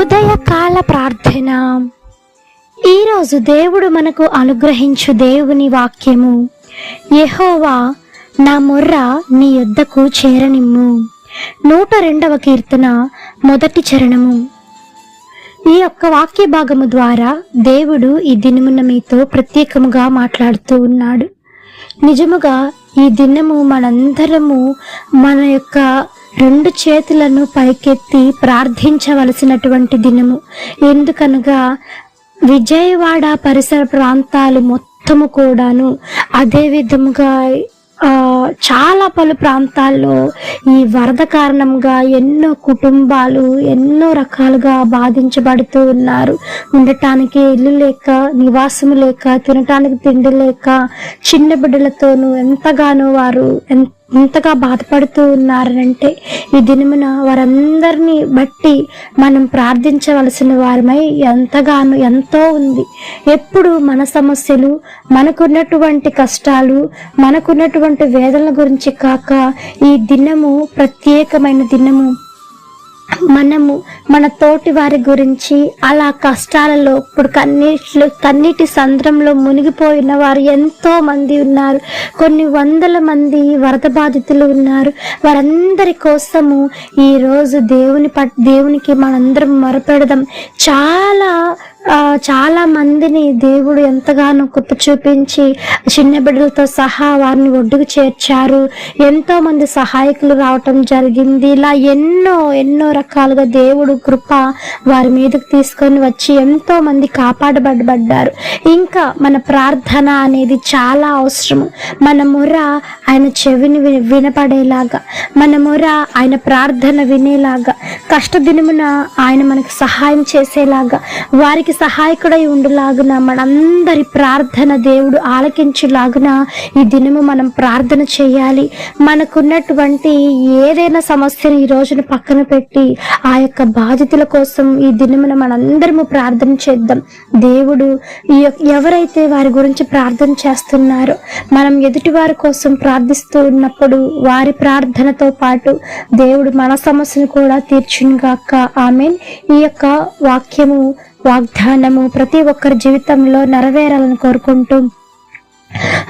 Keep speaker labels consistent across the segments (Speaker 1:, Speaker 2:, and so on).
Speaker 1: ఉదయకాల ప్రార్థన. ఈరోజు దేవుడు మనకు అనుగ్రహించు దేవుని వాక్యము. యహోవా నా మొర్ర నీ యొద్దకు చేరనిమ్ము. నూట రెండవ కీర్తన మొదటి చరణము. ఈ యొక్క వాక్య భాగము ద్వారా దేవుడు ఈ దినమున మీతో ప్రత్యేకముగా మాట్లాడుతూ ఉన్నాడు. నిజముగా ఈ దినము మనందరము మన యొక్క రెండు చేతులను పైకెత్తి ప్రార్థించవలసినటువంటి దినము. ఎందుకనగా విజయవాడ పరిసర ప్రాంతాలు మొత్తము కూడాను అదే విధముగా చాలా పలు ప్రాంతాల్లో ఈ వరద కారణంగా ఎన్నో కుటుంబాలు ఎన్నో రకాలుగా బాధించబడుతూ ఉన్నారు. ఉండటానికి ఇల్లు లేక నివాసము లేక తినటానికి తిండి లేక చిన్న బిడ్డలతోనూ ఎంతగానో వారు ఎంత ఎంతగా బాధపడుతూ ఉన్నారంటే ఈ దినమున వారందరినీ బట్టి మనం ప్రార్థించవలసిన వారమై ఎంతగానో ఎంతో ఉంది. ఎప్పుడు మన సమస్యలు మనకున్నటువంటి కష్టాలు మనకున్నటువంటి వేదనల గురించి కాక ఈ దినము ప్రత్యేకమైన దినము. మనము మన తోటి వారి గురించి అలా కష్టాలలో ఇప్పుడు కన్నీటిలో కన్నీటి సంద్రంలో మునిగిపోయిన వారు ఎంతో మంది ఉన్నారు. కొన్ని వందల మంది వరద బాధితులు ఉన్నారు. వారందరి కోసము ఈరోజు దేవుని పట్ దేవునికి మనందరం మొరపెడదాం. చాలా చాలా మందిని దేవుడు ఎంతగానో కృప చూపించి చిన్న బిడ్డలతో సహా వారిని ఒడ్డుకు చేర్చారు. ఎంతో మంది సహాయకులు రావటం జరిగింది. ఇలా ఎన్నో ఎన్నో రకాలుగా దేవుడు కృప వారి మీదకు తీసుకొని వచ్చి ఎంతో మంది కాపాడబడబడ్డారు ఇంకా మన ప్రార్థన అనేది చాలా అవసరము. మన మొర ఆయన చెవిని వినపడేలాగా మన మొర ఆయన ప్రార్థన వినేలాగా కష్ట దినమున ఆయన మనకు సహాయం చేసేలాగా వారికి సహాయకుడై ఉండులాగున మనందరి ప్రార్థన దేవుడు ఆలకించులాగున ఈ దినము మనం ప్రార్థన చేయాలి. మనకున్నటువంటి ఏదైనా సమస్యను ఈ రోజున పక్కన పెట్టి ఆ యొక్క బాధితుల కోసం ఈ దినమున మనందరము ప్రార్థన చేద్దాం. దేవుడు ఈ యొక్క- ఎవరైతే వారి గురించి ప్రార్థన చేస్తున్నారో మనం ఎదుటి వారి కోసం ప్రార్థిస్తూ ఉన్నప్పుడు వారి ప్రార్థనతో పాటు దేవుడు మన సమస్యను కూడా తీర్చునుగాక ఆమెన్. ఈ యొక్క వాక్యము వాగ్దానము ప్రతి ఒక్కరి జీవితంలో నెరవేరాలని కోరుకుంటూ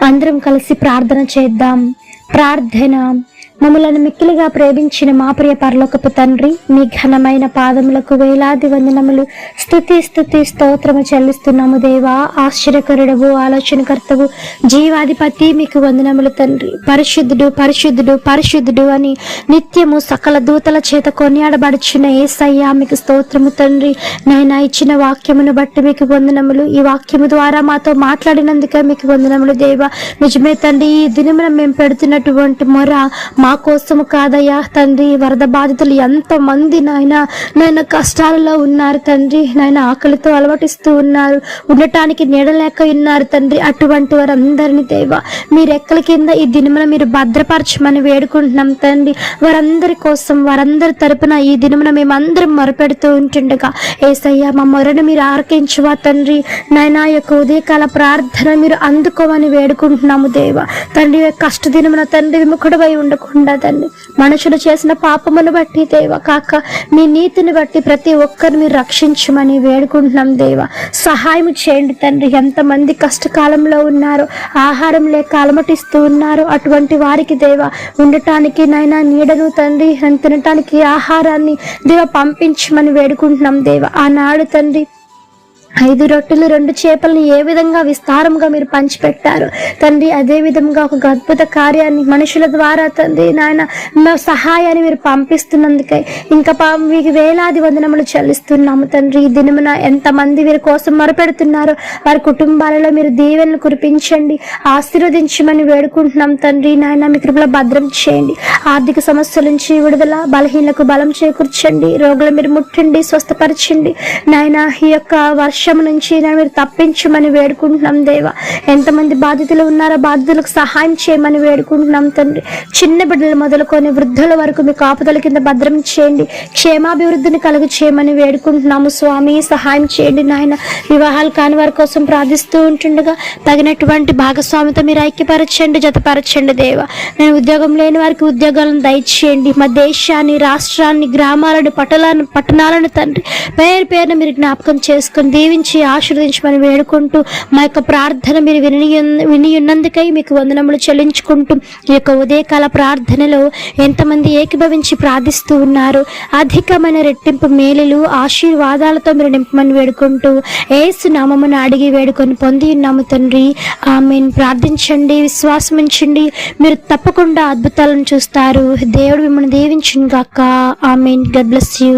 Speaker 1: అందరం కలిసి ప్రార్థన చేద్దాం. ప్రార్థన. మమ్మలను మిక్కిలిగా ప్రేమించిన మా ప్రియ పరలోకపు తండ్రి మీ ఘనమైన పాదములకు వేలాది వందనములు. స్థుతి స్థుతి స్తోత్రము చెల్లిస్తున్నాము దేవా. ఆశ్చర్యకరుడవు ఆలోచనకర్తవు జీవాధిపతి మీకు వందనములు తండ్రి. పరిశుద్ధుడు పరిశుద్ధుడు పరిశుద్ధుడు అని నిత్యము సకల దూతల చేత కొనియాడబడుచున్న ఏసయ్య మీకు స్తోత్రము తండ్రి. నాయన ఇచ్చిన వాక్యమును బట్టి మీకు వందనములు. ఈ వాక్యము ద్వారా మాతో మాట్లాడినందుకే మీకు వందనములు దేవా. నిజమే తండ్రి ఈ దినమున మేము పెడుతున్నటువంటి మొర మా కోసము కాదయ్యా తండ్రి. వరద బాధితులు ఎంతమంది నాయన నాయన కష్టాలలో ఉన్నారు తండ్రి. నాయన ఆకలితో అలవాటిస్తూ ఉన్నారు. ఉండటానికి నీడలేక ఉన్నారు తండ్రి. అటువంటి వారందరిని దేవ మీ రెక్కల కింద ఈ దినమున మీరు భద్రపరచమని వేడుకుంటున్నాం తండ్రి. వారందరి కోసం వారందరి తరపున ఈ దినమున మేమందరం మొరపెడుతూ ఉంటుండగా ఏసయ్య మా మొరను మీరు ఆరకించువా తండ్రి. నాయన యొక్క ఉదయకాల ప్రార్థన మీరు అందుకోమని వేడుకుంటున్నాము దేవ. తండ్రి కష్ట దినమున తండ్రి విముఖుడవై ఉండకుండా తండ్రి మనుషులు చేసిన పాపమును బట్టి దేవ కాక మీ నీతిని బట్టి ప్రతి ఒక్కరు మీరు రక్షించమని వేడుకుంటున్నాం దేవ. సహాయం చేయండి తండ్రి. ఎంతమంది కష్టకాలంలో ఉన్నారో ఆహారం లేక అలమటిస్తూ ఉన్నారో అటువంటి వారికి దేవ ఉండటానికి నైనా నీడను తండ్రి తినటానికి ఆహారాన్ని దేవ పంపించమని వేడుకుంటున్నాం దేవ. ఆనాడు తండ్రి ఐదు రొట్టెలు రెండు చేపలను ఏ విధంగా విస్తారంగా మీరు పంచిపెట్టారు తండ్రి అదే విధంగా ఒక అద్భుత కార్యాన్ని మనుషుల ద్వారా తండ్రి నాయన మా సహాయాన్ని మీరు పంపిస్తున్నందుకే ఇంకా పా- మీకు వేలాది వందనములు చెల్లిస్తున్నాము తండ్రి. ఈ దినమున ఎంతమంది వీరి కోసం మొరపెడుతున్నారో వారి కుటుంబాలలో మీరు దీవెనలు కురిపించండి ఆశీర్వదించమని వేడుకుంటున్నాం తండ్రి. నాయన మీ కృపలో భద్రం చేయండి ఆర్థిక సమస్యల నుంచి విడుదల బలహీనలకు బలం చేకూర్చండి రోగులు మీరు ముట్టండి స్వస్థపరచండి. నాయన ఈ యొక్క వర్ష వర్షం నుంచి మీరు తప్పించమని వేడుకుంటున్నాం దేవా. ఎంతమంది బాధితులు ఉన్నారో బాధితులకు సహాయం చేయమని వేడుకుంటున్నాం తండ్రి. చిన్న బిడ్డలు మొదలుకొని వృద్ధుల వరకు మీ కాపుదల కింద భద్రం చేయండి. క్షేమాభివృద్ధిని కలుగు చేయమని వేడుకుంటున్నాము స్వామి. సహాయం చేయండి నాయన. వివాహాలు కాని వారి కోసం ప్రార్థిస్తూ ఉంటుండగా తగినటువంటి భాగస్వామితో మీరు ఐక్యపరచండి జతపరచండి దేవ. నేను ఉద్యోగం లేని వారికి ఉద్యోగాలను దయచేయండి. మా దేశాన్ని రాష్ట్రాన్ని గ్రామాలను పట్టణాలను పట్టణాలను తండ్రి. పేరు పేరున మీరు జ్ఞాపకం చేసుకుని దీవించి ఆశీర్వదించమని వేడుకుంటూ మా యొక్క ప్రార్థన మీరు విని వినియున్నందుకై మీకు వందనములు చెల్లించుకుంటూ ఈ యొక్క ఉదయకాల ప్రార్థనలో ఎంతమంది ఏకీభవించి ప్రార్థిస్తూ ఉన్నారు అధికమైన రెట్టింపు మేలులు ఆశీర్వాదాలతో మీరు నింపమని వేడుకుంటూ ఏసు నామమును అడిగి వేడుకొని పొంది ఉన్నాము తండ్రి. ఆమెను. ప్రార్థించండి విశ్వాసం ఉంచండి. మీరు తప్పకుండా అద్భుతాలను చూస్తారు. దేవుడు మిమ్మల్ని దీవించును గాక ఆమెన్. God bless you.